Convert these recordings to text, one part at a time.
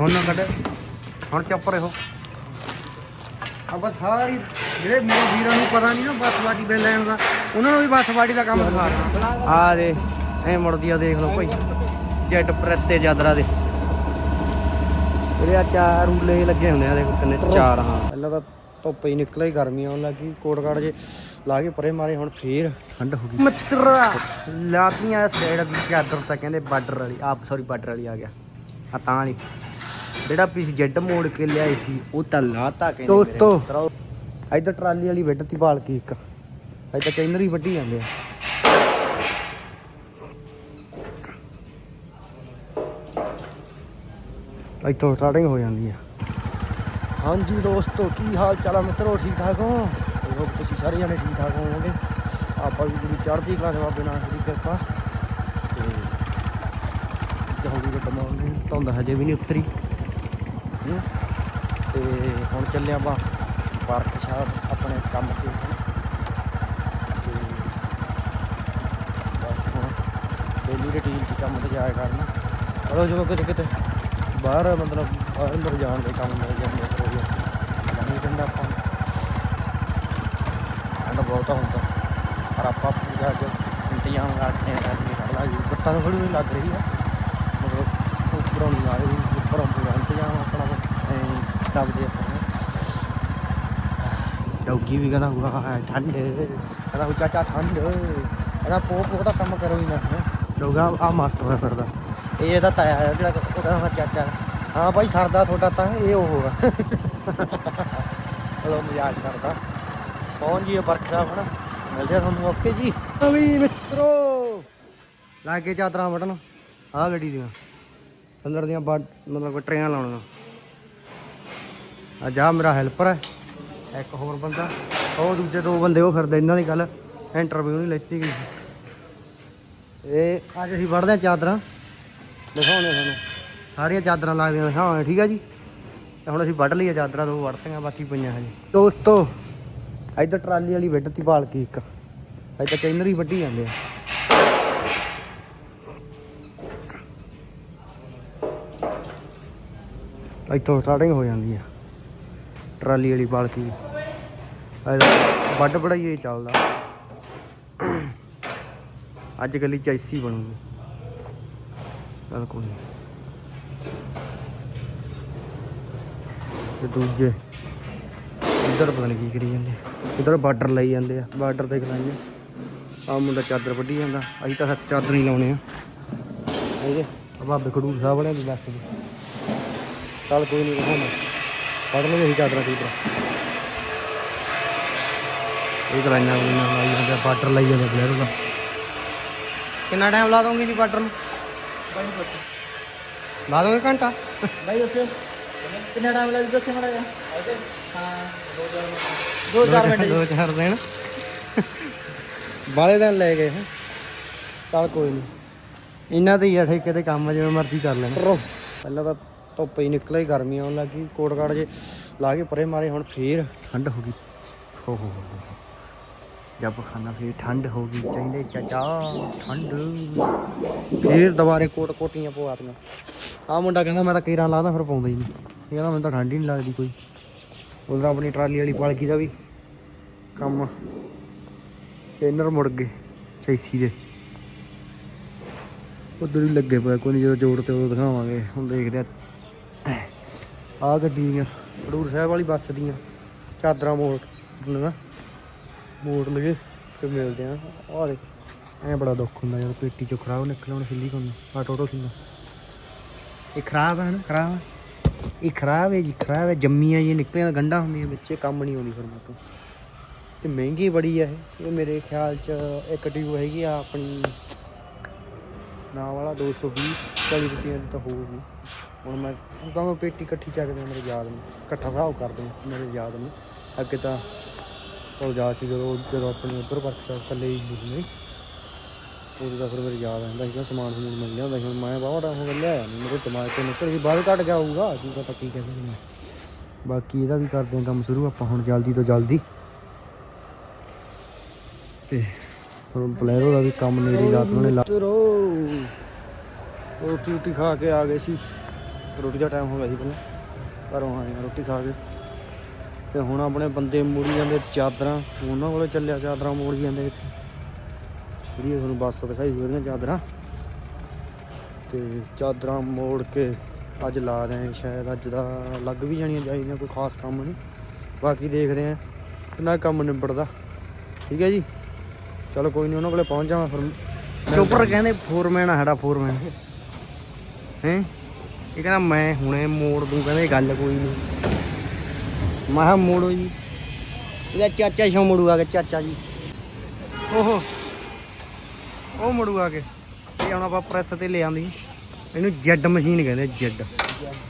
ਹੁਣ ਨਾ ਕੱਢ। ਹੁਣ ਚੁੱਪ ਰਹੋ। ਆ ਬਸ ਸਾਰੀ ਜਿਹੜੇ ਮੇਰੇ ਵੀਰਾਂ ਨੂੰ ਪਤਾ ਨਹੀਂ ਨਾ ਬੱਸ ਵਾਟੀ ਬੈ ਲੈਣ ਦਾ, ਉਹਨਾਂ ਨੂੰ ਵੀ ਬੱਸ ਵਾਟੀ ਦਾ ਕੰਮ ਸਿਖਾ ਆ ਦੇ, ਐ ਮੁੜਦੀ ਆ ਦੇਖ ਲਓ ਭਾਈ। ਜੈਟ ਪ੍ਰੈਸ ਤੇ ਚਾਦਰਾ ਦੇ। ਇਹਦੇ ਆ ਚਾਰ ਰੂਲੇ ਲੱਗੇ ਹੁੰਦੇ ਆ, ਦੇਖੋ ਕਿੰਨੇ ਚਾਰ, ਹਾਂ। ਪਹਿਲਾਂ ਤਾਂ ਧੁੱਪ ਹੀ ਨਿਕਲਿਆ ਹੀ ਗਰਮੀ ਆਉਣ ਲੱਗੀ। ਕੋਟ ਕਾਟ ਜੇ ਲਾ ਕੇ ਪਰੇ ਮਾਰੇ, ਹੁਣ ਫੇਰ ਠੰਡ ਹੋ ਗਈ। ਮਿੱਤਰਾ, ਲਾਤੀਆਂ ਸਾਈਡ ਦੀ ਚਾਦਰ ਤਾਂ ਕਹਿੰਦੇ ਬਾਰਡਰ ਵਾਲੀ ਆਪ ਸੌਰੀ ਬਾਰਡਰ ਵਾਲੀ ਆ ਗਿਆ। ਆ ਤਾਂ ਵਾਲੀ। ਜਿਹੜਾ ਪੀਸ ਜੈਡ ਮੋੜ ਕੇ ਲਿਆਏ ਸੀ ਉਹ ਤਾਂ ਲਾਤਾ ਕਹਿੰਦੇ ਦੋਸਤੋ ਇੱਧਰ ਟਰਾਲੀ ਵਾਲੀ ਵੱਢਤੀ ਬਾਲ ਕੇ ਇੱਕ। ਇੱਧਰ ਚੈਨਰ ਹੀ ਵੱਢੀ ਜਾਂਦੇ ਆ। ਇੱਥੋਂ ਸਟਾਰਟਿੰਗ ਹੋ ਜਾਂਦੀ ਆ। ਹਾਂਜੀ ਦੋਸਤੋ ਕੀ ਹਾਲ ਚਾਲ ਆ ਮਿੱਤਰੋ? ਠੀਕ ਠਾਕ ਹੋ? hope ਤੁਸੀਂ ਸਾਰੇ ਜਣੇ ਠੀਕ ਠਾਕ ਹੋਵੋਗੇ। ਆਪਾਂ ਵੀ ਗੁਰੂ ਚੜ੍ਹਦੀ ਕਲਾ ਦੇ ਬਾਬੇ ਨਾਨਕ ਦੀ ਕਿਰਪਾ। ਤੇ ਜਹੋਗੀ ਦੇ ਕਮਾਉਂਦੇ ਧੁੰਦ ਹਜੇ ਵੀ ਨਹੀਂ ਉਤਰੀ। ਹੂੰ। ਤੇ ਹੁਣ ਚੱਲੇ ਆਪਾਂ ਵਰਕਸ਼ਾਪ ਆਪਣੇ ਕੰਮ ਤੇ। ਤੇ ਬਸ ਹੁਣ ਡੇਲੀ ਰੁਟੀਨ ਚ ਕੰਮ ਤੇ ਜਾਇਆ ਕਰਨਾ। ਚਲੋ ਜਦੋਂ ਕਿਤੇ ਕਿਤੇ ਬਾਹਰ ਮਤਲਬ ਬਾਹਰ ਅੰਦਰ ਜਾਣ ਦੇ ਕੰਮ ਮਿਲ ਜਾਂਦੇ ਫਿਰ ਉਹ ਨਹੀਂ ਦਿੰਦਾ ਆਪਾਂ ਠੰਡ ਬਹੁਤ ਹੁੰਦਾ ਪਰ ਆਪਾਂ ਪੂਰਾ ਅੱਜ ਇੰਤਜ਼ਾਮ ਕਰਦੇ ਹਾਂ ਅੱਜ ਵੀ ਜੀ ਬੱਤਾਂ ਨੂੰ ਥੋੜੀ ਜਿਹੀ ਲੱਗ ਰਹੀ ਆ। ਮਤਲਬ ਉੱਪਰੋਂ ਨਹੀਂ ਆ ਰਹੀ, ਉੱਪਰੋਂ ਪੂਰਾ ਇੰਤਜ਼ਾਮ ਆਪਾਂ ਐਂ ਦਬਦੇ ਆਪਾਂ ਡੌਗੀ ਵੀ ਕਹਿੰਦਾ ਹੁਆ ਹੈ ਠੰਡ। ਕਹਿੰਦਾ ਹੁ ਚਾਚਾ, ਠੰਡ। ਕਹਿੰਦਾ ਪੋ ਪੋ ਦਾ ਕੰਮ ਕਰੋ ਡੋਗਾ ਆ ਮਸਤ ਹੋਇਆ ਫਿਰਦਾ। ਇਹ ਇਹਦਾ ਤਾਇਆ ਹੈ ਜਿਹੜਾ ਉਹ ਕਹਿੰਦਾ ਚਾਚਾ ਹਾਂ ਭਾਈ, ਸਰਦਾ ਤੁਹਾਡਾ ਤਾਂ ਇਹ ਉਹ ਹੋਗਾ ਚਲੋ, ਮਜ਼ਾਕ ਕਰਦਾ। ਪਹੁੰਚ ਜੀ ਵਰਕਸ਼ਾਪ ਹਨਾ? ਮਿਲਦੇ ਆ ਤੁਹਾਨੂੰ ਓਕੇ ਜੀ। ਵੀ ਮਿੱਤਰੋ। ਲਾ ਕੇ ਚਾਦਰਾਂ ਵਟਣ ਆ ਗੱਡੀ ਦੀਆਂ। ਥੱਲੜ ਦੀਆਂ ਬਾ ਮਤਲਬ ਟਰੇਆਂ ਲਾਉਣੀਆਂ। ਆ ਜਾ ਮੇਰਾ ਹੈਲਪਰ ਹੈ, ਇੱਕ ਹੋਰ ਬੰਦਾ। ਉਹ ਦੂਜੇ ਦੋ ਬੰਦੇ ਉਹ ਫਿਰਦੇ, ਇਹਨਾਂ ਦੀ ਗੱਲ ਇੰਟਰਵਿਊ ਨਹੀਂ ਲੈਤੀ ਗਈ। ਇਹ ਅੱਜ ਅਸੀਂ ਵੜਦੇ ਆ ਚਾਦਰਾਂ ਦਿਖਾਉਣੇ ਤੁਹਾਨੂੰ। ਸਾਰੀਆਂ ਚਾਦਰਾਂ ਲੱਗਦੀਆਂ ਹਾਂ, ਠੀਕ ਆ ਜੀ? ਤੇ ਹੁਣ ਅਸੀਂ ਵੱਢ ਲਈਏ ਚਾਦਰਾਂ, ਦੋ ਵੜਤੀਆਂ, ਬਾਕੀ ਪਈਆਂ ਹਜੇ। ਦੋਸਤੋ, ਇੱਧਰ ਟਰਾਲੀ ਵਾਲੀ ਵੱਢਤੀ ਪਾਲਕੀ ਇੱਕ। ਇੱਧਰ ਚੈਨਰ ਹੀ ਵੱਢੀ ਜਾਂਦੇ ਆ। ਇੱਥੋਂ ਸਟਾਰਟਿੰਗ ਹੋ ਜਾਂਦੀ ਆ। ਟਰਾਲੀ ਵਾਲੀ ਪਾਲਕੀ ਇਹਦਾ ਵੱਡ ਬੜਾਈ ਚੱਲਦਾ। ਅੱਜ ਕੱਲੀ ਚੈਸੀ ਬਣੂਗੀ। ਚੱਲ ਕੋਈ ਤੇ ਦੂਜੇ, ਇੱਧਰ ਪਤਾ ਨਹੀਂ ਕੀ ਕਰੀ ਜਾਂਦੇ। ਇੱਧਰ ਬਾਰਡਰ ਲਈ ਜਾਂਦੇ ਆ, ਬਾਰਡਰ ਤੇ ਖਲਾਈਆਂ ਆ ਮੁੰਡਾ ਚਾਦਰ ਵੱਢੀ ਜਾਂਦਾ। ਅਸੀਂ ਤਾਂ ਸੱਚ ਚਾਦਰ ਨਹੀਂ ਲਾਉਣੇ ਆ। ਇਹਦੇ ਬਾਬੇ ਖਡੂਰ ਸਾਹਿਬ ਵਾਲਿਆਂ ਦੀ ਬੱਸ ਦੀ। ਚੱਲ ਕੋਈ ਨਹੀਂ ਹੁਣ ਕੱਢ ਲਵੇ ਅਸੀਂ ਚਾਦਰਾਂ ਠੀਕ ਇਹ ਤਾਂ ਲਾਈਨਾਂ ਬੁਲੀਆਂ ਲਾਈ ਜਾਂਦੇ ਬਾਟਰ ਲਾਈ ਜਾਂਦੇ ਬਲੇਰ ਦਾ। ਕਿੰਨਾ ਟਾਈਮ ਲਾ ਦੋਗੇ ਜੀ ਬਾਟਰ ਨੂੰ? ਲਾ ਦੋਗੇ ਘੰਟਾ? ਬਾਈ ਦੱਸੋ ਕਿੰਨਾ ਟਾਈਮ ਲੱਗ ਦੱਸੇ ਮੜਾ ਜਾ ਹਾਂ 2-4 ਮਿੰਟ। 2-4 ਦਿਨ। ਬਾਲੇ ਦਿਨ ਲੈ ਗਏ ਚਲ ਕੋਈ ਨਹੀਂ ਇਹਨਾਂ ਤੇ ਹੀ ਆ ਠੇਕੇ ਤੇ ਕੰਮ ਜਿਵੇਂ ਮਰਜ਼ੀ ਕਰ ਲੈਣ। ਪਹਿਲਾਂ ਤਾਂ ਧੁੱਪ ਹੀ ਨਿਕਲੇ, ਗਰਮੀ ਆਉਣ ਲੱਗੀ ਕੋਟ ਕਾਟ ਜੇ ਲਾ ਕੇ ਪਰੇ ਮਾਰੇ, ਹੁਣ ਫੇਰ ਠੰਡ ਹੋ ਗਈ। ਹੋ ਹੋ ਜਬ ਖਾਣਾ ਫੇਰ ਠੰਡ ਹੋ ਗਈ, ਚਾਹੀਦੇ ਚਾਚਾ, ਠੰਡ। ਫੇਰ ਦੁਬਾਰੇ ਕੋਟ ਕੋਟੀਆਂ ਪਵਾਤੀਆਂ ਆ ਮੁੰਡਾ ਕਹਿੰਦਾ, ਮੈਂ ਤਾਂ ਕੇਰਾਂ ਲਾਦਾ, ਫਿਰ ਪਾਉਂਦਾ ਹੀ ਨਹੀਂ। ਇਹ ਕਹਿੰਦਾ, ਮੈਨੂੰ ਤਾਂ ਠੰਡ ਹੀ ਨਹੀਂ ਲੱਗਦੀ ਕੋਈ। ਉਧਰ ਆਪਣੀ ਟਰਾਲੀ ਵਾਲੀ ਪਾਲਕੀ ਦਾ ਵੀ ਕੰਮ। ਚੈਨਰ ਮੁੜ ਗਏ ਚੈਸੀ ਦੇ। ਉਧਰ ਵੀ ਲੱਗੇ ਪਏ, ਕੋਈ ਨਹੀਂ ਜਦੋਂ ਜੋੜ ਤੇ ਉਦੋਂ ਦਿਖਾਵਾਂਗੇ। ਹੁਣ ਦੇਖਦੇ ਆ ਆ ਗੱਡੀ ਦੀਆਂ ਖਡੂਰ ਸਾਹਿਬ ਵਾਲੀ ਬੱਸ ਦੀਆਂ, ਚਾਦਰਾਂ ਮੋੜ ਲਗਾ ਮੋੜ ਲਗੇ ਤੇ ਮਿਲਦੇ ਆ। ਆ ਦੇ ਐ ਬੜਾ ਦੁੱਖ ਹੁੰਦਾ ਯਾਰ, ਪੇਟੀ ਚੋਂ ਖਰਾਬ ਨਿਕਲਿਆ ਹੁਣ ਸਿੱਲੀ ਕੋਲ ਆ ਟੋਟੋ ਸਿੰਦਾ ਇਹ ਖਰਾਬ ਹੈ ਨਾ, ਖਰਾਬ ਹੈ ਇਹ ਖਰਾਬ ਹੈ ਜੀ, ਖਰਾਬ ਹੈ ਜੰਮੀਆਂ ਜੀ ਨਿਕਲੀਆਂ ਗੰਡਾ ਹੁੰਦੀਆਂ, ਵਿੱਚ ਕੰਮ ਨਹੀਂ ਆਉਂਦੀ ਫਿਰ ਮੋਟੋ ਤੇ ਮਹਿੰਗੀ ਬੜੀ ਹੈ ਇਹ। ਮੇਰੇ ਖਿਆਲ ਚ ਇੱਕ ਟਿਊਬ ਹੈਗੀ ਆ ਆਪਣੀ, ਨਾ ਵਾਲਾ 220 40 ਰੁਪਏ ਦੀ ਤਾਂ ਹੋਊਗੀ। ਹੁਣ ਮੈਂ ਹੁਣ ਪੇਟੀ ਇਕੱਠੀ ਚੱਕਦੇ ਮੇਰੇ ਯਾਦ ਨੂੰ, ਇਕੱਠਾ ਹਿਸਾਬ ਕਰਦੇ ਮੇਰੇ ਯਾਦ ਨੂੰ। ਅੱਗੇ ਤਾਂ ਉਹ ਜਾ ਸੀ ਜਦੋਂ ਜਦੋਂ ਆਪਣੀ ਉੱਧਰ ਵਰਕਸ਼ਾਪ ਥੱਲੇ ਹੀ ਹੁੰਦੀ ਉਦੋਂ ਤਾਂ ਫਿਰ ਮੇਰੇ ਯਾਦ ਆਉਂਦਾ ਸੀਗਾ, ਸਮਾਨ ਸਮੂਨ ਮਿਲ ਜਾਂਦਾ ਸੀ। ਹੁਣ ਮੈਂ ਬਾਹਰ ਹੋ ਗਿਆ ਲਿਆਇਆ ਨਹੀਂ ਮੇਰੇ ਦਿਮਾਗ ਤੋਂ ਨਿਕਲ ਗਈ ਬਾਹਰ ਕੱਢ ਗਿਆ ਹੋਊਗਾ ਕੀ ਪਤਾ ਕੀ ਕਹਿੰਦੇ ਨੇ ਬਾਕੀ ਇਹਦਾ ਵੀ ਕਰਦੇ ਹਾਂ ਕੰਮ ਸ਼ੁਰੂ, ਆਪਾਂ ਹੁਣ ਜਲਦੀ ਤੋਂ ਜਲਦੀ। ਤੇ ਹੁਣ ਪਲੇਰੋ ਦਾ ਵੀ ਕੰਮ ਨੇੜੇ ਰਾਤ ਨੂੰ ਨੇ ਲਾ ਰੋਟੀ ਰੋਟੀ ਖਾ ਕੇ ਆ ਗਏ ਸੀ। ਰੋਟੀ ਦਾ ਟਾਈਮ ਹੋ ਗਿਆ ਸੀ ਪਹਿਲਾਂ। ਘਰੋਂ ਆਏ ਆ ਰੋਟੀ ਖਾ ਕੇ। ਤੇ ਹੁਣ ਆਪਣੇ ਬੰਦੇ ਮੋੜੀ ਜਾਂਦੇ ਚਾਦਰਾਂ ਉਹਨਾਂ ਕੋਲੇ ਚੱਲਿਆ ਚਾਦਰਾਂ ਮੋੜੀ ਜਾਂਦੇ ਇੱਥੇ। ਜਿਹੜੀ ਤੁਹਾਨੂੰ ਬੱਸ ਦਿਖਾਈ ਹੋਈ ਉਹਦੀਆਂ ਚਾਦਰਾਂ। ਤੇ ਚਾਦਰਾਂ ਮੋੜ ਕੇ ਅੱਜ ਲਾ ਰਹੇ ਆ ਸ਼ਾਇਦ ਅੱਜ ਦਾ ਲੱਗ ਵੀ ਜਾਣੀਆਂ ਚਾਹੀਦੀਆਂ ਕੋਈ ਖਾਸ ਕੰਮ ਨਹੀਂ। ਬਾਕੀ ਦੇਖਦੇ ਆ ਕਿੰਨਾ ਕੰਮ ਨਿਬੜਦਾ। ਠੀਕ ਹੈ ਜੀ? ਚਲੋ ਕੋਈ ਨਹੀਂ ਉਹਨਾਂ ਕੋਲੇ ਪਹੁੰਚ ਜਾਵਾਂ ਫਿਰ। ਚੋਪਰ ਕਹਿੰਦੇ ਫੋਰਮੈਨ ਆ ਸਾਡਾ ਫੋਰਮੈਨ ਹੈ? ਇਹ ਕਹਿੰਦਾ ਮੈਂ ਹੁਣੇ ਮੋੜ ਦੂੰ, ਕਹਿੰਦੇ ਗੱਲ ਕੋਈ ਨਹੀਂ। ਮੈਂ ਕਿਹਾ ਮੋੜੋ ਜੀ। ਇਹਦਾ ਚਾਚਾ ਸ਼ੋ ਮੋੜੂ ਕੇ ਚਾਚਾ ਜੀ। ਓਹੋ। ਉਹ ਮੋੜੂ ਆ ਕੇ ਇਹ ਹੁਣ ਆਪਾਂ ਪ੍ਰੈਸ ਤੇ ਲੈ ਆਂਦੀ। ਇਹਨੂੰ ਜੈਡ ਮਸ਼ੀਨ ਕਹਿੰਦੇ ਜੈਡ।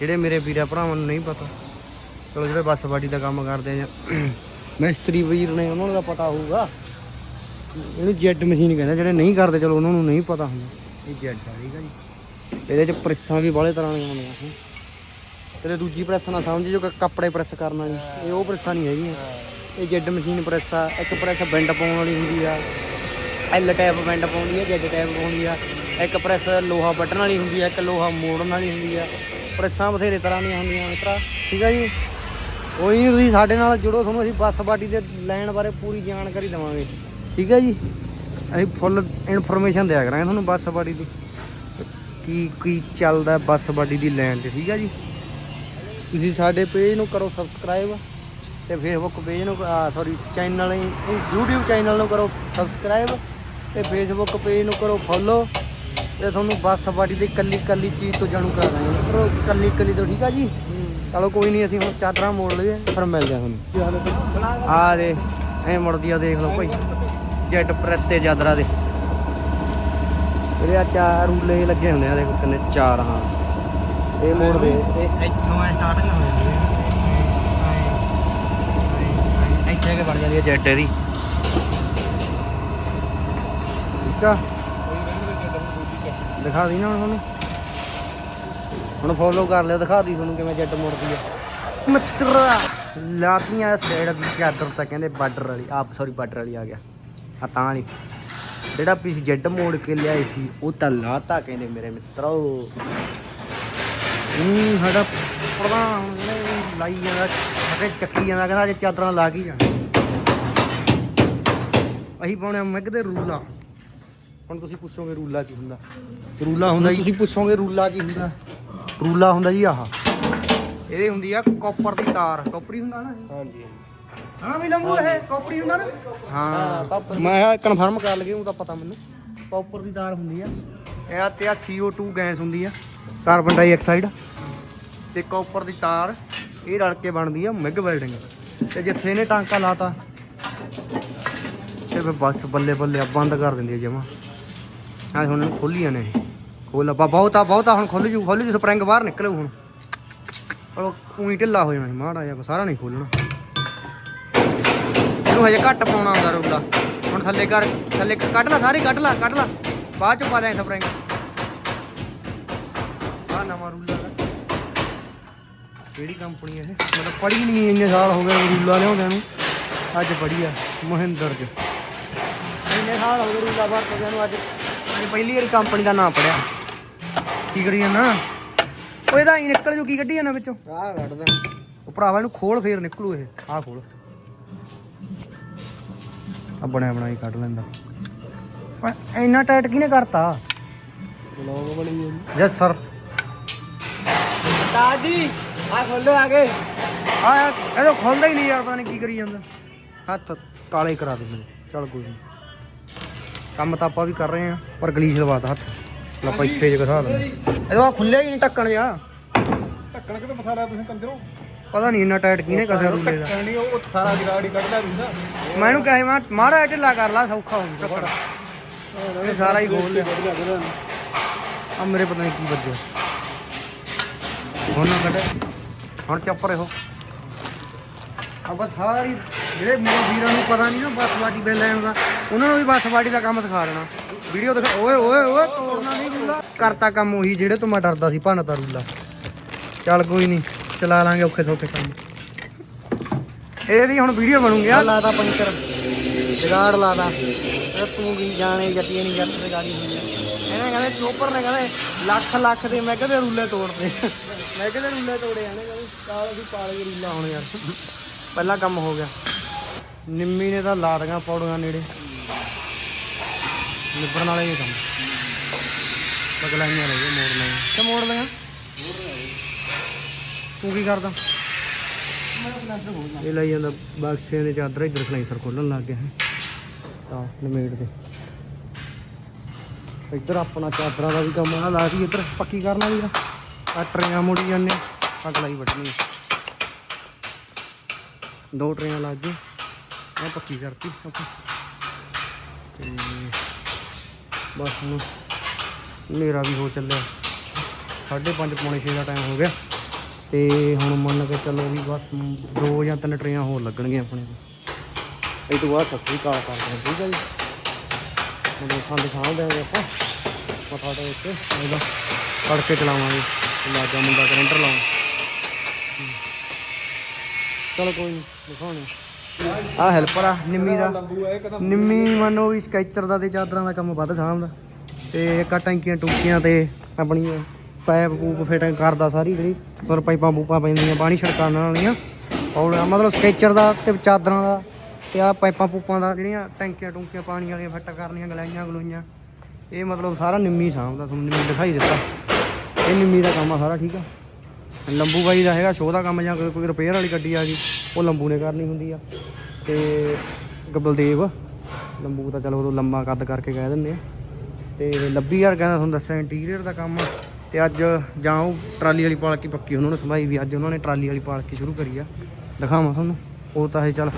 ਜਿਹੜੇ ਮੇਰੇ ਵੀਰਾਂ ਭਰਾਵਾਂ ਨੂੰ ਨਹੀਂ ਪਤਾ। ਚਲੋ ਜਿਹੜੇ ਬੱਸ ਬਾਡੀ ਦਾ ਕੰਮ ਕਰਦੇ ਆ ਮਿਸਤਰੀ ਵੀਰ ਨੇ ਉਹਨਾਂ ਨੂੰ ਤਾਂ ਪਤਾ ਹੋਊਗਾ। ਇਹਨੂੰ ਜੈਡ ਮਸ਼ੀਨ ਕਹਿੰਦੇ ਜਿਹੜੇ ਨਹੀਂ ਕਰਦੇ, ਚਲੋ ਉਹਨਾਂ ਨੂੰ ਨਹੀਂ ਪਤਾ ਹੁੰਦਾ। ਇਹ ਜੈਡ ਆ, ਠੀਕ ਆ ਜੀ। ਇਹਦੇ ਚ ਪ੍ਰੈਸਾਂ ਵੀ ਬਾਹਲੇ ਤਰ੍ਹਾਂ ਦੀਆਂ ਹੁੰਦੀਆਂ ਸੀ। ਤੇ ਦੂਜੀ ਪ੍ਰੈਸ ਨਾ ਸਮਝ ਜੋ ਕਿ ਕੱਪੜੇ ਪ੍ਰੈਸ ਕਰਨਾ ਜੀ। ਇਹ ਉਹ ਪ੍ਰੈਸਾਂ ਨਹੀਂ ਹੈਗੀਆਂ। ਇਹ ਜੈਡ ਮਸ਼ੀਨ ਪ੍ਰੈਸ ਆ, ਇੱਕ ਪ੍ਰੈਸ ਬੈਂਡ ਪਾਉਣ ਵਾਲੀ ਹੁੰਦੀ ਆ। ਐਲ ਟੈਪ ਬੈਂਡ ਪਾਉਂਦੀ ਆ, ਜੈਡ ਟੈਪ ਪਾਉਂਦੀ ਆ। ਇੱਕ ਪ੍ਰੈਸ ਲੋਹਾ ਵੱਢਣ ਵਾਲੀ ਹੁੰਦੀ ਆ, ਇੱਕ ਲੋਹਾ ਮੋੜਨ ਵਾਲੀ ਹੁੰਦੀ ਆ। ਪ੍ਰੈਸਾਂ ਬਥੇਰੇ ਤਰ੍ਹਾਂ ਦੀਆਂ ਹੁੰਦੀਆਂ ਮਿੱਤਰਾ ਠੀਕ ਆ ਜੀ? ਉਹੀ ਨਹੀਂ ਤੁਸੀਂ ਸਾਡੇ ਨਾਲ ਜੁੜੋ, ਤੁਹਾਨੂੰ ਅਸੀਂ ਬੱਸ ਬਾਟੀ ਦੇ ਲੈਣ ਬਾਰੇ ਪੂਰੀ ਜਾਣਕਾਰੀ ਦੇਵਾਂਗੇ। ਠੀਕ ਹੈ ਜੀ? ਅਸੀਂ ਫੁੱਲ ਇਨਫੋਰਮੇਸ਼ਨ ਦਿਆ ਕਰਾਂਗੇ ਤੁਹਾਨੂੰ ਬੱਸ ਬਾਟੀ ਦੀ। ਕੀ ਕੀ ਚੱਲਦਾ ਬੱਸ ਬਾਡੀ ਦੀ ਲੈਣ ਤੇ, ਠੀਕ ਆ ਜੀ? ਤੁਸੀਂ ਸਾਡੇ ਪੇਜ ਨੂੰ ਕਰੋ ਸਬਸਕ੍ਰਾਈਬ ਤੇ ਫੇਸਬੁੱਕ ਪੇਜ ਨੂੰ ਸੌਰੀ ਚੈਨਲ YouTube ਚੈਨਲ ਨੂੰ ਕਰੋ ਸਬਸਕ੍ਰਾਈਬ ਤੇ ਫੇਸਬੁੱਕ ਪੇਜ ਨੂੰ ਕਰੋ ਫੋਲੋ ਤੇ ਤੁਹਾਨੂੰ ਬੱਸ ਬਾਡੀ ਦੀ ਕੱਲੀ ਕੱਲੀ ਚੀਜ਼ ਤੋਂ ਜਾਣੂ ਕਰਾ ਦਾਂਗੇ। ਕਰੋ ਕੱਲੀ ਕੱਲੀ ਤੋਂ, ਠੀਕ ਆ ਜੀ? ਚਲੋ ਕੋਈ ਨਹੀਂ, ਅਸੀਂ ਹੁਣ ਚਾਦਰਾਂ ਮੋੜ ਲਈਏ, ਫਿਰ ਮਿਲਦੇ ਹਾਂ ਤੁਹਾਨੂੰ। ਆ ਦੇ, ਐ ਮੁੜਦੀ ਆ, ਦੇਖ ਲਓ ਭਾਈ, ਜੈਟ ਪ੍ਰੈਸ ਤੇ ਚਾਦਰਾਂ ਦੇ। ਇਹਦੇ ਆ ਚਾਰ ਰੂਲੇ ਲੱਗੇ ਹੁੰਦੇ ਆ ਦੇਖੋ ਕਿੰਨੇ ਚਾਰ ਹਾਂ। ਇਹ ਮੋੜ ਦੇ। ਇਹ ਇੱਥੋਂ ਐ ਸਟਾਰਟਿੰਗ ਹੋ ਜਾਂਦੀ ਹੈ। ਇੱਥੇ ਕੇ ਬਣ ਜਾਂਦੀ ਹੈ ਜੈਟ ਇਹਦੀ। ਠੀਕ ਆ। ਦਿਖਾ ਦੀ ਨਾ ਹੁਣ ਤੁਹਾਨੂੰ। ਹੁਣ ਫੋਲੋ ਕਰ ਲਿਓ ਦਿਖਾ ਦੀ ਤੁਹਾਨੂੰ ਕਿਵੇਂ ਜੈਟ ਮੁੜਦੀ ਆ। ਮਿੱਤਰਾ ਲਾਤੀਆਂ ਸਾਈਡ ਦੀ ਚਾਦਰ ਤਾਂ ਕਹਿੰਦੇ ਬਾਰਡਰ ਵਾਲੀ ਆਪ ਸੌਰੀ ਬਾਰਡਰ ਵਾਲੀ ਆ ਗਿਆ। ਆ ਤਾਂ ਵਾਲੀ। ਜਿਹੜਾ ਪੀਸ ਜੈਟ ਮੋੜ ਕੇ ਲਿਆਏ ਸੀ ਉਹ ਤਾਂ ਲਾਤਾ ਕਹਿੰਦੇ ਮੇਰੇ ਮਿੱਤਰੋ। ਹੂੰ ਸਾਡਾ ਪ੍ਰਧਾਨ ਨੇ ਲਾਈ ਜਾਂਦਾ ਸਾਡੇ ਚੱਕੀ ਜਾਂਦਾ ਕਹਿੰਦਾ ਅੱਜ ਚਾਦਰਾਂ ਲਾ ਕੇ ਜਾਣਾ। ਅਸੀਂ ਪਾਉਣੇ ਮਿੱਗ ਦੇ ਰੂਲਾ। ਹੁਣ ਤੁਸੀਂ ਪੁੱਛੋਗੇ ਰੂਲਾ ਕੀ ਹੁੰਦਾ? ਰੂਲਾ ਹੁੰਦਾ ਜੀ। ਤੁਸੀਂ ਪੁੱਛੋਗੇ ਰੂਲਾ ਕੀ ਹੁੰਦਾ? ਰੂਲਾ ਹੁੰਦਾ ਜੀ ਆਹ। ਇਹਦੇ ਹੁੰਦੀ ਆ ਕਾਪਰ ਦੀ ਤਾਰ। ਕਾਪਰੀ ਹੁੰਦਾ ਨਾ ਹਾਂਜੀ। ਹਾਂ ਵੀ ਲੰਬੂ ਇਹ? ਕਾਪਰੀ ਹੁੰਦਾ ਨਾ? ਹਾਂ। ਮੈਂ ਕਨਫਰਮ ਕਰ ਲਗੇ ਉਹ ਤਾਂ ਪਤਾ ਮੈਨੂੰ। ਕਾਪਰ ਦੀ ਤਾਰ ਹੁੰਦੀ ਆ। ਇਹ ਤੇ ਆ CO2 ਗੈਸ ਹੁੰਦੀ ਆ ਕਾਰਬਨ ਡਾਈਆਕਸਾਈਡ ਤੇ ਕਾਪਰ ਦੀ ਤਾਰ ਇਹ ਰਲ ਕੇ ਬਣਦੀ ਆ ਮਿਗ ਵੈਲਡਿੰਗ ਤੇ ਜਿੱਥੇ ਇਹਨੇ ਟਾਂਕਾ ਲਾਤਾ ਤੇ ਬਸ ਬੱਲੇ ਬੱਲੇ ਬੰਦ ਕਰ ਦਿੰਦੀ ਆ ਜਮਾ। ਆ ਹੁਣ ਖੋਲੀਆਂ ਨੇ ਖੋਲ ਬਾ ਬਹੁਤਾ ਬਹੁਤਾ ਹੁਣ ਖੁੱਲ ਜੂ ਖੁੱਲ ਜੂ ਸਪਰਿੰਗ ਬਾਹਰ ਨਿਕਲੂ ਹੁਣ। ਉਹ ਉਹੀ ਢਿੱਲਾ ਹੋ ਜਾਣਾ ਮਾੜਾ ਜਿਹਾ ਸਾਰਾ ਨਹੀਂ ਖੋਲਣਾ। ਇਹਨੂੰ ਹਜੇ ਘੱਟ ਪਾਉਣਾ ਹੁੰਦਾ ਰੂਲਾ। ਹੁਣ ਥੱਲੇ ਕਰ ਥੱਲੇ ਕੱਢ ਲੈ ਸਾਰੀ ਕੱਢ ਲੈ ਕੱਢ ਲੈ। ਬਾਅਦ ਚ ਪਾ ਦੇ ਸਪਰਿੰਗ ਆ ਨਵਾਂ ਰੂਲਾ ਕਿਹੜੀ ਕੰਪਨੀ ਹੈ ਇਹ? ਮਤਲਬ ਪੜੀ ਨਹੀਂ ਇੰਨੇ ਸਾਲ ਹੋ ਗਏ ਰੂਲਾ ਲਿਆਉਂਦਿਆਂ ਨੂੰ। ਅੱਜ ਪੜੀ ਆ ਮਹਿੰਦਰ ਚ। ਇੰਨੇ ਸਾਲ ਹੋ ਗਏ ਰੂਲਾ ਵਰਤਦਿਆਂ ਨੂੰ ਅੱਜ। ਅੱਜ ਪਹਿਲੀ ਵਾਰੀ ਕੰਪਨੀ ਦਾ ਨਾਮ ਪੜਿਆ ਕੀ ਕਰੀ ਜਾਂਦਾ ਉਹ ਇਹਦਾ ਹੀ ਨਿਕਲ ਜੂ ਕੀ ਕੱਢੀ ਜਾਂਦਾ ਵਿੱਚੋਂ? ਆਹ ਕੱਢਦਾ ਉਹ ਭਰਾਵਾ ਇਹਨੂੰ ਖੋਲ ਫੇਰ ਨਿਕਲੂ ਇਹ। ਆਹ ਖੋਲ। ਆ ਬਣਿਆ ਬਣਾਈ ਕੱਢ ਲੈਂਦਾ। ਪਰ ਇੰਨਾ ਟਾਈਟ ਕਿਹਨੇ ਕਰਤਾ? ਬਲੌਗ ਬਣੀ ਜਾਂਦੀ ਯੈਸ ਸਰ। ਦਾਦੀ ਆ ਖੋਲੋ ਆਗੇ। ਆ ਇਹਦੋਂ ਖੋਲਦਾ ਹੀ ਨਹੀਂ ਯਾਰ ਪਤਾ ਨਹੀਂ ਕੀ ਕਰੀ ਜਾਂਦਾ। ਹੱਥ ਕਾਲੇ ਕਰਾ ਦੇ ਮੈਨੂੰ। ਚੱਲ ਕੋਈ ਨਹੀਂ ਕੰਮ ਤਾਂ ਆਪਾਂ ਵੀ ਕਰ ਰਹੇ ਆ ਪਰ ਗਲੀਸ਼ ਲਵਾਤਾ ਹੱਥ। ਲੱਪਾ ਇੱਥੇ ਜਿਹਾ ਘਸਾ ਦੇ ਇਹਦੋਂ ਖੁੱਲਿਆ ਹੀ ਨਹੀਂ ਢੱਕਣ ਜਿਹਾ। ਢੱਕਣ ਕਿਤੇ ਫਸਾਰਾ ਤੁਸੀਂ ਕੰਦਰੋਂ ਪਤਾ ਨਹੀਂ ਇੰਨਾ ਟਾਈਟ ਕਿਹਨੇ ਕਰਿਆ ਰੂਲੇ ਦਾ। ਨਹੀਂ ਉਹ ਸਾਰਾ ਗਿਰਾੜੀ ਕੱਢਦਾ ਤੁਸੀਂ ਮੈਂ ਇਹਨੂੰ ਕਹੇ ਮੈਂ ਮਾੜਾ ਢਿੱਲਾ ਕਰ ਲਾ ਸੌਖਾ ਹੋ ਢੱਕਣ ਇਹ ਸਾਰਾ ਹੀ ਖੋਲ ਲਿਆ। ਆ ਮੇਰੇ ਪਤਾ ਨਹੀਂ ਕੀ ਵੱਜਿਆ। ਹੁਣ ਨਾ ਕੱਢ। ਹੁਣ ਚੁੱਪ ਰਹੋ। ਆ ਬਸ ਸਾਰੀ ਜਿਹੜੇ ਮੇਰੇ ਵੀਰਾਂ ਨੂੰ ਪਤਾ ਨਹੀਂ ਨਾ ਬੱਸ ਬਾਟੀ ਬੈ ਲੈਣ ਦਾ ਉਹਨਾਂ ਨੂੰ ਵੀ ਬੱਸ ਬਾਟੀ ਦਾ ਕੰਮ ਸਿਖਾ ਦੇਣਾ। ਵੀਡੀਓ ਦਿਖਾ ਓਏ ਓਏ ਓਏ ਤੋੜਨਾ ਨਹੀਂ ਰੂਲਾ। ਕਰਤਾ ਕੰਮ ਉਹੀ ਜਿਹੜੇ ਤੋਂ ਮੈਂ ਡਰਦਾ ਸੀ ਭੰਨਤਾ ਰੂਲਾ। ਚੱਲ ਕੋਈ ਨਹੀਂ। ਚਲਾ ਲਾਂਗੇ ਔਖੇ ਸੌਖੇ ਕੰਮ। ਇਹਦੀ ਹੁਣ ਵੀਡੀਓ ਬਣੂਗੀ। ਆ ਲਾਤਾ ਪੰਕਰ। ਜਗਾੜ ਲਾਤਾ। ਇਹ ਤੂੰ ਵੀ ਜਾਣੇ ਜੱਟੀਆਂ ਨਹੀਂ ਜੱਟ ਤੇ ਗਾੜੀ ਹੋਈ ਇਹਨੇ ਕਹਿੰਦੇ, ਚੋਪਰ ਨੇ ਕਹਿੰਦੇ, ਲੱਖ ਲੱਖ ਦੇ ਮੈਂ ਕਹਿੰਦੇ ਰੂਲੇ ਤੋੜਦੇ ਮੈਂ ਕਿਹਾ ਰੂਲੇ ਤੋੜੇ ਆਣੇ ਕਹਿੰਦੇ, ਕਾਲ ਅਸੀਂ ਪਾਲ ਕੇ ਰੀਲਾ ਹੁਣ ਯਾਰ ਪਹਿਲਾ ਕੰਮ ਹੋ ਗਿਆ। ਨਿੰਮੀ ਨੇ ਤਾਂ ਲਾ ਦੀਆਂ ਪੌੜੀਆਂ ਨੇੜੇ। ਨਿਬੜਨ ਵਾਲੇ ਹੀ ਕੰਮ। ਬਗਲਾਈਆਂ ਰਹਿ ਗਏ ਮੋੜ ਲਏ ਤੇ ਮੋੜ ਲਿਆ ਤੂੰ ਕੀ ਕਰਦਾ? ਇਹ ਲਈ ਜਾਂਦਾ ਬਾਕਸਿਆਂ ਦੇ ਚਾਦਰ, ਇੱਧਰ ਸਲਾਈਸਰ ਖੋਲਣ ਲੱਗ ਗਿਆ। ਹੈ ਤਾਂ ਨਿਮੇੜ ਦੇ। ਇੱਧਰ ਆਪਣਾ ਚਾਦਰਾਂ ਦਾ ਵੀ ਕੰਮ ਆ, ਲਾ ਦੀ ਇੱਧਰ, ਪੱਕੀ ਕਰਨਾ ਵੀਰ ਆ ਟਰੇਆਂ ਮੁੜੀ ਜਾਂਦੇ ਆ ਗਲਾਈ ਵੱਢਣੀ ਦੋ ਟਰੇਆਂ ਲੱਗ ਗਏ ਆ ਪੱਕੀ ਕਰਤੀ ਆਪਾਂ ਤੇ ਬਸ ਹੁਣ ਹਨੇਰਾ ਵੀ ਹੋ ਚੱਲਿਆ। 5:30 ਪੌਣੇ 6 ਦਾ ਟਾਈਮ ਹੋ ਗਿਆ। ਤੇ ਹੁਣ ਮੰਨ ਕੇ ਚੱਲੋ ਵੀ ਬਸ ਦੋ ਜਾਂ ਤਿੰਨ ਟਰੇਆਂ ਹੋਰ ਲੱਗਣਗੀਆਂ ਆਪਣੇ ਕੋਲ। ਇਹ ਤੋਂ ਬਾਅਦ ਸਤਿ ਸ੍ਰੀ ਅਕਾਲ ਕਰਦੇ ਹਾਂ, ਠੀਕ ਹੈ ਜੀ? ਹੁਣ ਸੰਦ ਸਾਂਭਦੇ ਹਾਂ ਆਪਾਂ। ਮੱਥਾ ਟੇਕ ਕੇ ਇਹਦਾ ਫੜ ਕੇ ਚਲਾਵਾਂਗੇ ਲਾਗਾ ਮੁੰਡਾ ਕਰੰਟਰ ਲਾਉਣ। ਚਲੋ ਕੋਈ ਨਹੀਂ ਦਿਖਾਉਣੇ ਆ। ਹੈਲਪਰ ਆ, ਨਿੰਮੀ ਦਾ। ਨਿੰਮੀ ਮੰਨੋ ਵੀ ਸਕੈਚਰ ਦਾ ਤੇ ਚਾਦਰਾਂ ਦਾ ਕੰਮ ਵੱਧ ਸਾਂਭਦਾ। ਤੇ ਇੱਕ ਟੈਂਕੀਆਂ ਟੂਕੀਆਂ ਤੇ ਆਪਣੀਆਂ ਪਾਈਪ ਪੂਪ ਫਿਟਿੰਗ ਕਰਦਾ ਸਾਰੀ ਜਿਹੜੀ ਪਰ ਪਾਈਪਾਂ ਪੂਪਾਂ ਪੈਂਦੀਆਂ ਪਾਣੀ ਛੜਕਾਉਣ ਵਾਲੀਆਂ। ਔਰ ਮਤਲਬ ਸਕੈਚਰ ਦਾ ਤੇ ਚਾਦਰਾਂ ਦਾ ਤੇ ਆ ਪਾਈਪਾਂ ਪੂਪਾਂ ਦਾ ਜਿਹੜੀਆਂ ਟੈਂਕੀਆਂ ਟੁੰਕੀਆਂ ਪਾਣੀ ਵਾਲੀਆਂ ਫਿੱਟ ਕਰਨੀਆਂ, ਗਲਾਈਆਂ ਗਲੂਈਆਂ। ਇਹ ਮਤਲਬ ਸਾਰਾ ਨਿੰਮੀ ਸਾਂਭਦਾ ਤੁਹਾਨੂੰ ਨਿੰਮੀ ਦਿਖਾਈ ਦਿੱਤਾ। ਇਹ ਨਿੰਮੀ ਦਾ ਕੰਮ ਆ ਸਾਰਾ, ਠੀਕ ਆ? ਲੰਬੂ ਬਾਈ ਦਾ ਹੈਗਾ ਸ਼ੋਅ ਦਾ ਕੰਮ ਜਾਂ ਕੋਈ- ਕੋਈ ਰਿਪੇਅਰ ਵਾਲੀ ਗੱਡੀ ਆ ਗਈ ਉਹ ਲੰਬੂ ਨੇ ਕਰਨੀ ਹੁੰਦੀ ਆ। ਤੇ ਗਬਲਦੇਵ ਲੰਬੂ ਤਾਂ ਚਲੋ ਉਦੋਂ ਲੰਮਾ ਕੱਦ ਕਰਕੇ ਕਹਿ ਦਿੰਦੇ ਆ। ਤੇ ਲੱਭੀ ਯਾਰ ਕਹਿੰਦਾ ਤੁਹਾਨੂੰ ਦੱਸਿਆ, ਇੰਟੀਰੀਅਰ ਦਾ ਕੰਮ ਤੇ ਅੱਜ ਜਾਂ ਉਹ ਟਰਾਲੀ ਵਾਲੀ ਪਾਲਕੀ ਪੱਕੀ, ਉਹਨਾਂ ਨੂੰ ਸੰਭਾਈ ਵੀ, ਅੱਜ ਉਹਨਾਂ ਨੇ ਟਰਾਲੀ ਵਾਲੀ ਪਾਲਕੀ ਸ਼ੁਰੂ ਕਰੀ ਆ। ਦਿਖਾਵਾਂ ਤੁਹਾਨੂੰ, ਉਹ ਤਾਂ ਇਹ ਚੱਲ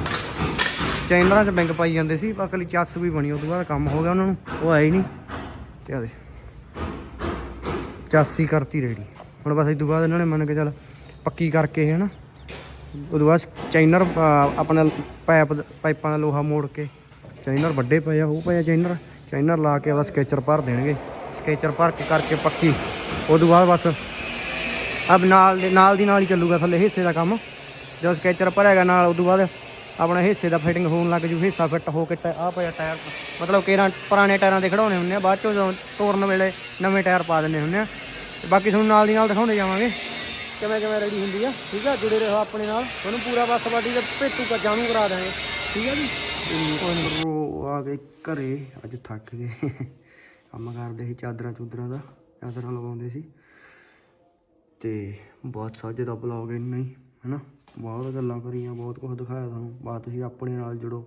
ਚੈਨਲਾਂ 'ਚ ਬੈਂਕ ਪਾਈ ਜਾਂਦੇ ਸੀ ਪਰ ਅਕਲੀ ਚੱਸ ਵੀ ਬਣੀ, ਉਦੋਂ ਬਾਅਦ ਕੰਮ ਹੋ ਗਿਆ ਉਹਨਾਂ ਨੂੰ, ਉਹ ਆਏ ਨਹੀਂ। ਤੇ ਆ ਦੇ ਚਾਸੀ ਕਰਤੀ ਰੈਡੀ ਹੁਣ ਬਸ ਇਸ ਤੋਂ ਬਾਅਦ ਇਹਨਾਂ ਨੇ ਮੰਨ ਕੇ ਚੱਲ ਪੱਕੀ ਕਰਕੇ ਇਹ ਹਨਾ, ਉਦੋਂ ਬਾਅਦ ਚਾਈਨਰ ਆਪਣਾ ਪਾਈਪ ਪਾਈਪਾਂ ਦਾ ਲੋਹਾ ਮੋੜ ਕੇ ਚਾਈਨਰ ਵੱਡੇ ਪਏ ਆ, ਉਹ ਪਏ ਆ ਚਾਈਨਰ ਚਾਈਨਰ ਲਾ ਕੇ ਉਹਦਾ ਸਕੈਚਰ ਭਰ ਦੇਣਗੇ। ਸਕੈਚਰ ਭਰ ਕੇ ਕਰਕੇ ਪੱਕੀ। ਉਦੋਂ ਬਾਅਦ ਬਸ ਅਬ ਨਾਲ ਦੇ ਨਾਲ ਦੀ ਨਾਲ ਹੀ ਚੱਲੂਗਾ ਥੱਲੇ ਹਿੱਸੇ ਦਾ ਕੰਮ। ਜਦੋਂ ਸਕੈਚਰ ਭਰਿਆਗਾ ਨਾਲ ਉਦੋਂ ਬਾਅਦ ਆਪਣਾ ਹਿੱਸੇ ਦਾ ਫਿਟਿੰਗ ਹੋਣ ਲੱਗ ਜੂ, ਹਿੱਸਾ ਫਿੱਟ ਹੋ ਕੇ ਆ ਪਿਆ ਟਾਇਰ। ਮਤਲਬ ਕੇਰਾਂ ਪੁਰਾਣੇ ਟਾਇਰਾਂ ਦੇ ਖੜਾਉਣੇ ਹੁੰਦੇ ਆ, ਬਾਅਦ ਚੋਂ ਤੋਰਨ ਵੇਲੇ ਨਵੇਂ ਟਾਇਰ ਪਾ ਦਿੰਦੇ ਹੁੰਦੇ ਆ। ਬਾਕੀ ਤੁਹਾਨੂੰ ਨਾਲ ਦੀ ਨਾਲ ਦਿਖਾਉਂਦੇ ਜਾਵਾਂਗੇ। ਕਿਵੇਂ ਕਿਵੇਂ ਰੈਡੀ ਹੁੰਦੀ ਆ? ਠੀਕ ਆ? ਜੁੜੇ ਰਹੋ ਆਪਣੇ ਨਾਲ। ਤੁਹਾਨੂੰ ਪੂਰਾ ਬੱਸ ਬਾਡੀ ਦੇ ਭੇਟੂ ਕਾ ਜਾਣੂ ਕਰਾ ਦਾਂਗੇ ਠੀਕ ਆ ਜੀ? ਉਹ ਆ ਗਏ ਘਰੇ, ਅੱਜ ਥੱਕ ਗਏ। ਕੰਮ ਕਰਦੇ ਸੀ ਚਾਦਰਾਂ ਚੂਦਰਾਂ ਦਾ, ਚਾਦਰਾਂ ਲਗਾਉਂਦੇ ਸੀ। ਤੇ ਬਹੁਤ ਸਾਜੇ ਦਾ ਬਲੌਗ ਇੰਨਾ ਹੀ, ਹਨਾ? ਬਹੁਤ ਗੱਲਾਂ ਕਰੀਆਂ, ਬਹੁਤ ਕੁਝ ਦਿਖਾਇਆ ਤੁਹਾਨੂੰ। ਬਾਤ ਤੁਸੀਂ ਆਪਣੇ ਨਾਲ ਜੁੜੋ।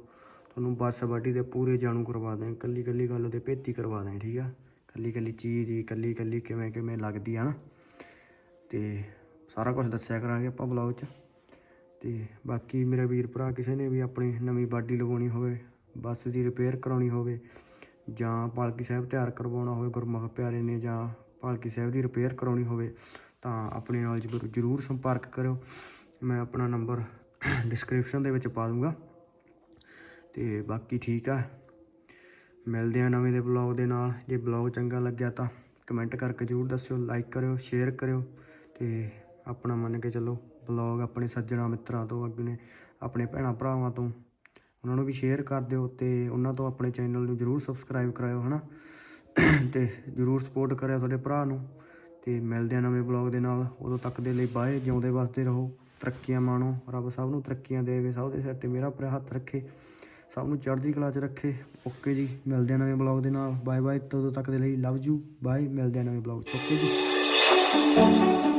ਤੁਹਾਨੂੰ ਬੱਸ ਬਾਡੀ ਦੇ ਪੂਰੇ ਜਾਣੂ ਕਰਵਾ ਦਾਂ ਕੱਲੀ ਕੱਲੀ ਗੱਲ ਉਹਦੇ ਭੇਤੀ ਕਰਵਾ ਦਾਂ ਠੀਕ ਆ? ਕੱਲੀ ਕੱਲੀ ਚੀਜ਼ ਦੀ ਕੱਲੀ ਕੱਲੀ ਕਿਵੇਂ ਕਿਵੇਂ ਲੱਗਦੀ ਆ ਨਾ ਤੇ ਸਾਰਾ ਕੁਝ ਦੱਸਿਆ ਕਰਾਂਗੇ ਆਪਾਂ ਬਲੌਗ 'ਚ। ਤੇ ਬਾਕੀ ਮੇਰਾ ਵੀਰ ਭਰਾ ਕਿਸੇ ਨੇ ਵੀ ਆਪਣੀ ਨਵੀਂ ਬਾਡੀ ਲਗਾਉਣੀ ਹੋਵੇ, ਬੱਸ ਦੀ ਰਿਪੇਅਰ ਕਰਾਉਣੀ ਹੋਵੇ ਜਾਂ ਪਾਲਕੀ ਸਾਹਿਬ ਤਿਆਰ ਕਰਵਾਉਣਾ ਹੋਵੇ, ਗੁਰਮੁਖ ਪਿਆਰੇ ਨੇ ਜਾਂ ਪਾਲਕੀ ਸਾਹਿਬ ਦੀ ਰਿਪੇਅਰ ਕਰਾਉਣੀ ਹੋਵੇ, ਤਾਂ ਆਪਣੇ ਨਾਲ ਜ਼ਰੂਰ ਸੰਪਰਕ ਕਰਿਓ। ਮੈਂ ਆਪਣਾ ਨੰਬਰ ਡਿਸਕ੍ਰਿਪਸ਼ਨ ਦੇ ਵਿੱਚ ਪਾ ਦੂੰਗਾ। ਤੇ ਬਾਕੀ ਠੀਕ ਆ। ਮਿਲਦੇ ਆ ਨਵੇਂ ਦੇ ਬਲੌਗ ਦੇ ਨਾਲ। ਜੇ ਬਲੌਗ ਚੰਗਾ ਲੱਗਿਆ ਤਾਂ ਕਮੈਂਟ ਕਰਕੇ ਜ਼ਰੂਰ ਦੱਸਿਓ ਲਾਈਕ ਕਰਿਓ ਸ਼ੇਅਰ ਕਰਿਓ। ਤੇ ਆਪਣਾ ਮੰਨ ਕੇ ਚੱਲੋ ਬਲੌਗ ਆਪਣੇ ਸੱਜਣਾ ਮਿੱਤਰਾਂ ਤੋਂ ਅੱਗੇ ਆਪਣੇ ਭੈਣਾਂ ਭਰਾਵਾਂ ਤੋਂ ਉਹਨਾਂ ਨੂੰ ਵੀ ਸ਼ੇਅਰ ਕਰ ਦਿਓ ਤੇ ਉਹਨਾਂ ਤੋਂ ਆਪਣੇ ਚੈਨਲ ਨੂੰ ਜਰੂਰ ਸਬਸਕ੍ਰਾਈਬ ਕਰਾਇਓ, ਹਨਾ? ਤੇ ਜਰੂਰ ਸਪੋਰਟ ਕਰਿਓ ਤੁਹਾਡੇ ਭਰਾ ਨੂੰ ਤੇ ਮਿਲਦੇ ਆ ਨਵੇਂ ਬਲੌਗ ਦੇ ਨਾਲ। ਉਦੋਂ ਤੱਕ ਦੇ ਲਈ ਬਾਏ ਜਿਉਂਦੇ ਵਸਦੇ ਰਹੋ। ਤਰੱਕੀਆਂ ਮਾਣੋ, ਰੱਬ ਸਭ ਨੂੰ ਤਰੱਕੀਆਂ ਦੇਵੇ, ਸਭ ਦੇ ਸਿਰ ਤੇ ਮੇਰਾ ਭਰਾ ਹੱਥ ਰੱਖੇ, ਸਭ ਨੂੰ ਚੜ੍ਹਦੀ ਕਲਾ 'ਚ ਰੱਖੇ। ਓਕੇ ਜੀ, ਮਿਲਦੇ ਆ ਨਵੇਂ ਬਲੌਗ ਦੇ ਨਾਲ। ਬਾਏ ਬਾਏ ਉਦੋਂ ਤੱਕ ਦੇ ਲਈ ਲਵ ਯੂ ਬਾਏ ਮਿਲਦੇ ਆ ਨਵੇਂ ਬਲੌਗ 'ਚ। ਓਕੇ ਜੀ।